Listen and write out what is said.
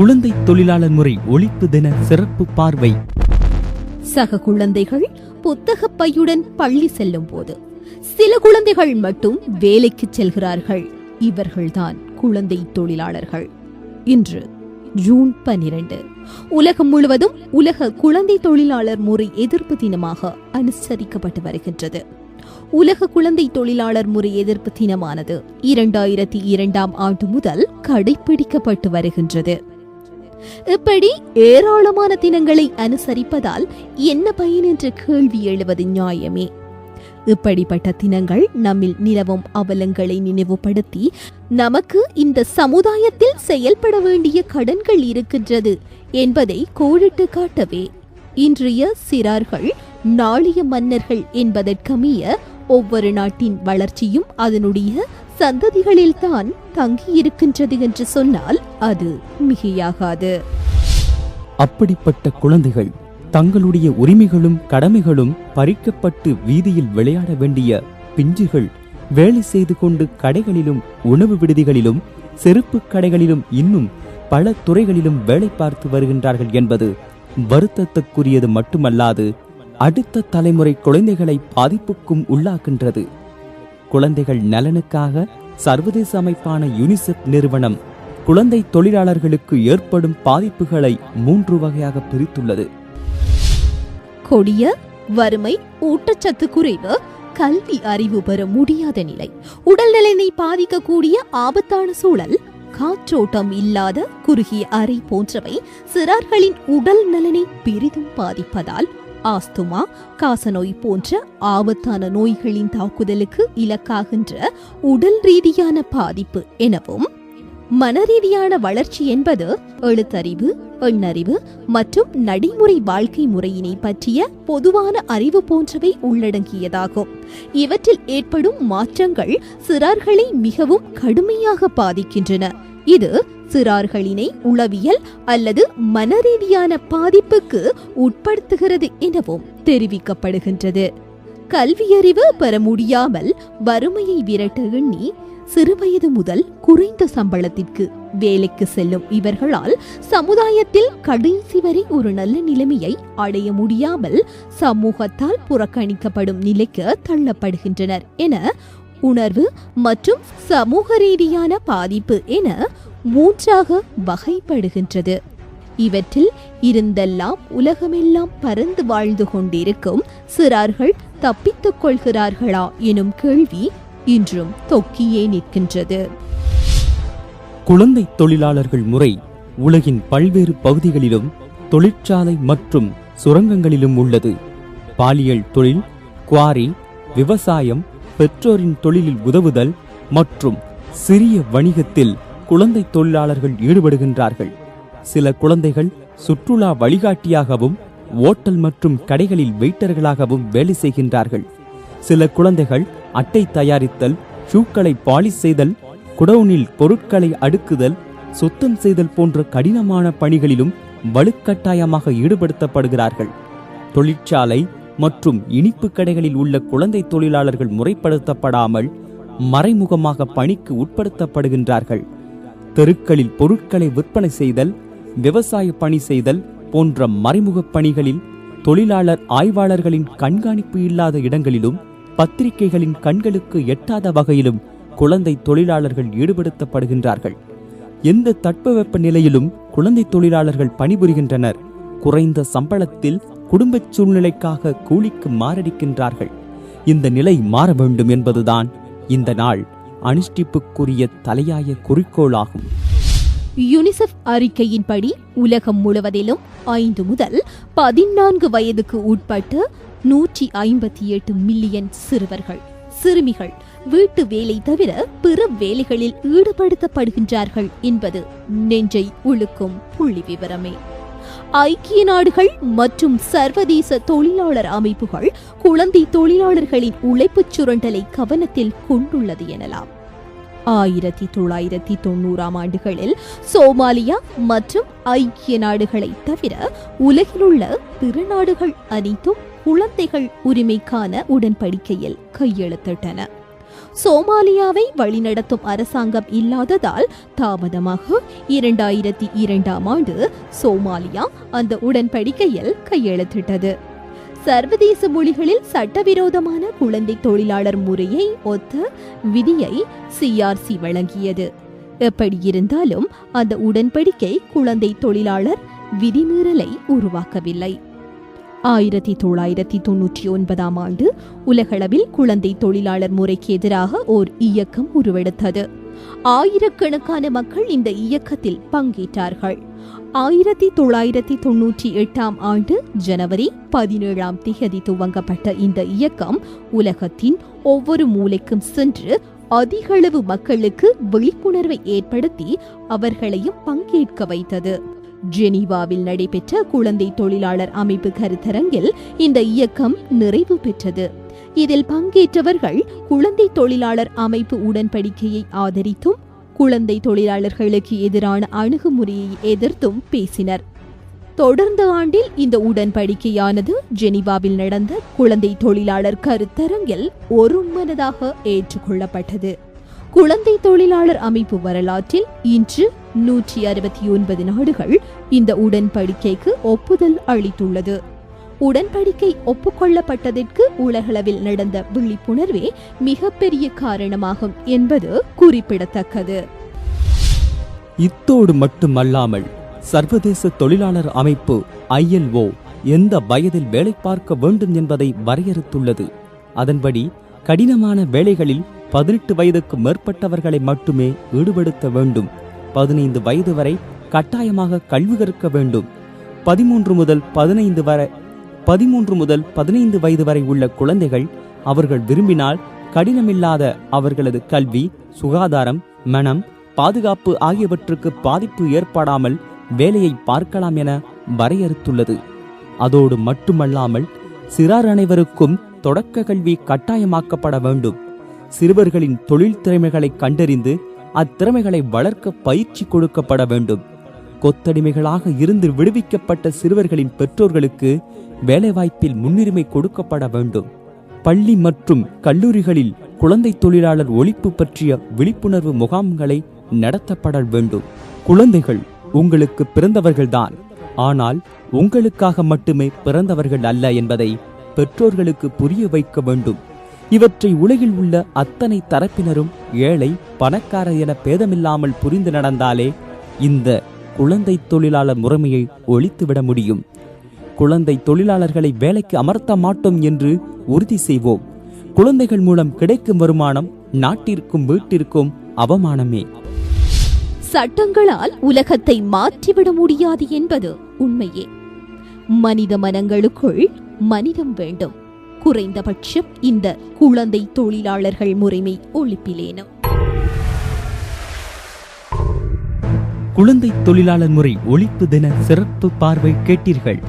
குழந்தை தொழிலாளர் முறை ஒழிப்பு தின சிறப்பு பார்வை. சக குழந்தைகள் புத்தக பையுடன் பள்ளி செல்லும் போது சில குழந்தைகள் மட்டும் வேலைக்கு செல்கிறார்கள். இவர்கள்தான் குழந்தை தொழிலாளர்கள். இன்று ஜூன் பனிரெண்டு. உலகம் முழுவதும் உலக குழந்தை தொழிலாளர் முறை எதிர்ப்பு தினமாக அனுசரிக்கப்பட்டு வருகின்றது. உலக குழந்தை தொழிலாளர் முறை எதிர்ப்பு தினமானது இரண்டாயிரத்தி இரண்டாம் ஆண்டு முதல் கடைபிடிக்கப்பட்டு வருகின்றது. இப்படி ஏராளமான தினங்களை அனுசரிப்பதால் என்ன பயன் என்ற கேள்வி எழுவது நியாயமே. இப்படிப்பட்ட தினங்கள் நம்மில் நிலவும் அவலங்களை நினைவுபடுத்தி நமக்கு இந்த சமுதாயத்தில் செயல்பட வேண்டிய கடன்கள் இருக்கின்றது என்பதை கோடிட்டு காட்டவே. இன்றைய சிறார்கள் நாளைய மன்னர்கள் என்பதற்கமைய ஒவ்வொரு நாட்டின் வளர்ச்சியும் அதனுடைய சந்ததிகளில்தான் தங்கியிருக்கின்றது என்று சொன்னால் அது மிகையாகாது. அப்படிப்பட்ட குழந்தைகள் தங்களுடைய உரிமைகளும் கடமைகளும் பறிக்கப்பட்டு வீதியில் விளையாட வேண்டிய பிஞ்சுகள் வேலை செய்து கொண்டு கடைகளிலும் உணவு விடுதிகளிலும் செருப்பு கடைகளிலும் இன்னும் பல துறைகளிலும் வேலை பார்த்து வருகின்றார்கள் என்பது வருத்தத்துக்குரியது மட்டுமல்லாது அடுத்த தலைமுறை குழந்தைகளை பாதிப்புக்கும் உள்ளாக்கின்றது. குழந்தைகள் நலனுக்காக சர்வதேச அமைப்பான யுனிசெஃப் நிறுவனம் குழந்தை தொழிலாளர்களுக்கு ஏற்படும் பாதிப்புகளை மூன்று வகையாக பிரித்துள்ளது. கொடிய வறுமை ஊட்டச்சத்து குறைவு கல்வி அறிவு பெற முடியாத நிலை உடல் நலனை பாதிக்கக்கூடிய ஆபத்தான சூழல் காற்றோட்டம் இல்லாத குறுகிய அறை போன்றவை சிறார்களின் உடல் நலனை பெரிதும் பாதிப்பதால் ஆஸ்துமா காசநோய் போன்ற ஆபத்தான நோய்களின் தாக்குதலுக்கு இலக்காகின்ற உடல் ரீதியான பாதிப்பு எனவும் மனரீதியான வளர்ச்சி என்பது எழுத்தறிவு எண்ணறிவு மற்றும் நடைமுறை வாழ்க்கை முறையினை பற்றிய பொதுவான அறிவு போன்றவை உள்ளடங்கியதாகும். இவற்றில் ஏற்படும் மாற்றங்கள் சிறார்களை மிகவும் கடுமையாக பாதிக்கின்றன. இது சிறார்களினை உளவியல் அல்லது மனரீதியான பாதிப்புக்கு உட்படுத்துகிறது எனவும் தெரிவிக்கப்படுகின்றது. கல்வியறிவு பெற முடியாமல் வறுமையை விரட்ட எண்ணி சிறுவயது முதல் குறைந்த சம்பளத்திற்கு வேலைக்கு செல்லும் இவர்களால் சமுதாயத்தில் கடைசி வரை ஒரு நல்ல நிலைமையை அடைய முடியாமல் சமூகத்தால் புறக்கணிக்கப்படும் நிலைக்கு தள்ளப்படுகின்றனர் என உணர்வு மற்றும் சமூக ரீதியான பாதிப்பு என மூன்றாக வகைப்படுகின்றது. இவற்றில் இருந்தெல்லாம் உலகமெல்லாம் பறந்து வாழ்ந்து கொண்டிருக்கும் சிறார்கள் தப்பித்துக் கொள்கிறார்களா எனும் கேள்வி இன்றும் தொக்கியே நிற்கின்றது. குழந்தை தொழிலாளர்கள் முறை உலகின் பல்வேறு பகுதிகளிலும் தொழிற்சாலை மற்றும் சுரங்கங்களிலும் உள்ளது. பாலியல் தொழில் குவாரி விவசாயம் பெற்றோரின் தொழிலில் உதவுதல் மற்றும் சிறிய வணிகத்தில் குழந்தை தொழிலாளர்கள் ஈடுபடுகின்றார்கள். சில குழந்தைகள் சுற்றுலா வழிகாட்டியாகவும் ஓட்டல் மற்றும் கடைகளில் வெயிட்டர்களாகவும் வேலை செய்கின்றார்கள். சில குழந்தைகள் அட்டை தயாரித்தல் ஷூக்களை பாலிஷ் செய்தல் குடவுனில் பொருட்களை அடுக்குதல் சுத்தம் செய்தல் போன்ற கடினமான பணிகளிலும் வலுக்கட்டாயமாக ஈடுபடுத்தப்படுகிறார்கள். தொழிற்சாலை மற்றும் இனிப்பு கடைகளில் உள்ள குழந்தை தொழிலாளர்கள் முறைப்படுத்தப்படாமல் மறைமுகமாக பணிக்கு உட்படுத்தப்படுகின்றார்கள். தெருக்களில் பொருட்களை விற்பனை செய்தல் விவசாய பணி செய்தல் போன்ற மறைமுக பணிகளில் தொழிலாளர் ஆய்வாளர்களின் கண்காணிப்பு இல்லாத இடங்களிலும் பத்திரிகைகளின் கண்களுக்கு எட்டாத வகையிலும் குழந்தை தொழிலாளர்கள் ஈடுபடுத்தப்படுகின்றார்கள். எந்த தட்பவெப்ப நிலையிலும் குழந்தை தொழிலாளர்கள் பணிபுரிகின்றனர். குறைந்த சம்பளத்தில் குடும்ப சூழ்நிலைக்காக கூலிக்கு மாரடிக்கின்றார்கள். இந்த நிலை மாற வேண்டும் என்பதுதான் இந்த நாள். அனுஷ்டிப்புக்குரிய தலையாய குறிக்கோளாகும். யுனிசெஃப் அறிக்கையின்படி உலகம் முழுவதிலும் ஐந்து முதல் பதினான்கு வயதுக்கு உட்பட்டு நூற்றி ஐம்பத்தி எட்டு மில்லியன் சிறுவர்கள் சிறுமிகள் வீட்டு வேலை தவிர பிற வேலைகளில் ஈடுபடுத்தப்படுகின்றார்கள் என்பது நெஞ்சை உழுக்கும் புள்ளி விவரமே. ஐக்கிய நாடுகள் மற்றும் சர்வதேச தொழிலாளர் அமைப்புகள் குழந்தை தொழிலாளர்களின் உழைப்புச் சுரண்டலை கவனத்தில் கொண்டுள்ளது எனலாம். ஆயிரத்தி தொள்ளாயிரத்தி தொண்ணூறாம் ஆண்டுகளில் சோமாலியா மற்றும் ஐக்கிய நாடுகளை தவிர உலகிலுள்ள பிற நாடுகள் அனைத்தும் குழந்தைகள் உரிமைக்கான உடன்படிக்கையில் கையெழுத்திட்டன. சோமாலியாவை வழிநடத்தும் அரசாங்கம் இல்லாததால் தாமதமாக இரண்டாயிரத்தி இரண்டாம் ஆண்டு சோமாலியா அந்த உடன்படிக்கையில் கையெழுத்திட்டது. சர்வதேச மொழிகளில் சட்டவிரோதமான குழந்தை தொழிலாளர் முறையை ஒத்த விதியை சிஆர்சி வழங்கியது. எப்படியிருந்தாலும் அந்த உடன்படிக்கை குழந்தை தொழிலாளர் விதிமீறலை உருவாக்கவில்லை. ஆயிரத்தி தொள்ளாயிரத்தி தொன்னூற்றி ஒன்பதாம் ஆண்டு உலகளவில் குழந்தை தொழிலாளர் முறைக்கு எதிராக ஓர் இயக்கம் உருவெடுத்தது. ஆயிரக்கணக்கான மக்கள் இந்த இயக்கத்தில் பங்கேற்றார்கள். ஆயிரத்தி தொள்ளாயிரத்தி தொன்னூற்றி எட்டாம் ஆண்டு ஜனவரி பதினேழாம் தேதி துவங்கப்பட்ட இந்த இயக்கம் உலகத்தின் ஒவ்வொரு மூலைக்கும் சென்று அதிகளவு மக்களுக்கு விழிப்புணர்வை ஏற்படுத்தி அவர்களையும் பங்கேற்க வைத்தது. ஜெனீவாவில் நடைபெற்ற குழந்தை தொழிலாளர் அமைப்பு கருத்தரங்கில் இந்த இயக்கம் நிறைவு பெற்றது. இதில் பங்கேற்றவர்கள் குழந்தை தொழிலாளர் அமைப்பு உடன்படிக்கையை ஆதரித்தும் குழந்தை தொழிலாளர்களுக்கு எதிரான அணுகுமுறையை எதிர்த்தும் பேசினர். தொடர்ந்த ஆண்டில் இந்த உடன்படிக்கையானது ஜெனீவாவில் நடந்த குழந்தை தொழிலாளர் கருத்தரங்கில் ஒருமனதாக ஏற்றுக்கொள்ளப்பட்டது. குழந்தை தொழிலாளர் அமைப்பு வரலாற்றில் இன்று நூற்றி அறுபத்தி ஒன்பது நாடுகள் இந்த உடன்படிக்கைக்கு ஒப்புதல் அளித்துள்ளது. உடன்படிக்கை ஒப்புக்கொள்ளப்பட்டதற்கு உலகளவில் நடந்த விழிப்புணர்வே மிகப்பெரிய காரணமாகும் என்பது குறிப்பிடத்தக்கது. இத்தோடு மட்டுமல்லாமல் சர்வதேச தொழிலாளர் அமைப்பு ஐஎல்ஓ எந்த வயதில் வேலை பார்க்க வேண்டும் என்பதை வரையறுத்துள்ளது. அதன்படி கடினமான வேலைகளில் பதினெட்டு வயதுக்கு மேற்பட்டவர்களை மட்டுமே ஈடுபடுத்த வேண்டும். பதினைந்து வயது வரை கட்டாயமாக கல்வி கற்க வேண்டும். பதிமூன்று முதல் பதினைந்து வரை பதிமூன்று முதல் பதினைந்து வயது வரை உள்ள குழந்தைகள் அவர்கள் விரும்பினால் கடினமில்லாத அவர்களது கல்வி சுகாதாரம் மனம் பாதுகாப்பு ஆகியவற்றுக்கு பாதிப்பு ஏற்படாமல் வேலையை பார்க்கலாம் என வரையறுத்துள்ளது. அதோடு மட்டுமல்லாமல் சிறார் அனைவருக்கும் தொடக்க கல்வி கட்டாயமாக்கப்பட வேண்டும். சிறுவர்களின் தொழில் திறமைகளை கண்டறிந்து அத்திறமைகளை வளர்க்க பயிற்சி கொடுக்கப்பட வேண்டும். கொத்தடிமைகளாக இருந்து விடுவிக்கப்பட்ட சிறுவர்களின் பெற்றோர்களுக்கு வேலைவாய்ப்பில் முன்னுரிமை கொடுக்கப்பட வேண்டும். பள்ளி மற்றும் கல்லூரிகளில் குழந்தை தொழிலாளர் ஒழிப்பு பற்றிய விழிப்புணர்வு முகாம்களை நடத்தப்பட வேண்டும். குழந்தைகள் உங்களுக்கு பிறந்தவர்கள்தான். ஆனால் உங்களுக்காக மட்டுமே பிறந்தவர்கள் அல்ல என்பதை பெற்றோர்களுக்கு புரிய வைக்க வேண்டும். இவற்றை உலகில் உள்ள அத்தனை தரப்பினரும் ஏழை பணக்காரர் என பேதமில்லாமல் புரிந்து நடந்தாலே இந்த குழந்தை தொழிலாளர் முறைமையை ஒழித்துவிட முடியும். குழந்தை தொழிலாளர்களை வேலைக்கு அமர்த்த மாட்டோம் என்று உறுதி செய்வோம். குழந்தைகள் மூலம் கிடைக்கும் வருமானம் நாட்டிற்கும் வீட்டிற்கும் அவமானமே. சட்டங்களால் உலகத்தை மாற்றிவிட முடியாது என்பது உண்மையே. மனித மனங்களுக்குள் மனிதம் வேண்டும். குறைந்தபட்சம் இந்த குழந்தை தொழிலாளர்கள் முறைமை ஒழிப்பிலேனும். குழந்தை தொழிலாளர் முறை ஒழிப்பு தின சிறப்பு பார்வை கேட்டீர்கள்.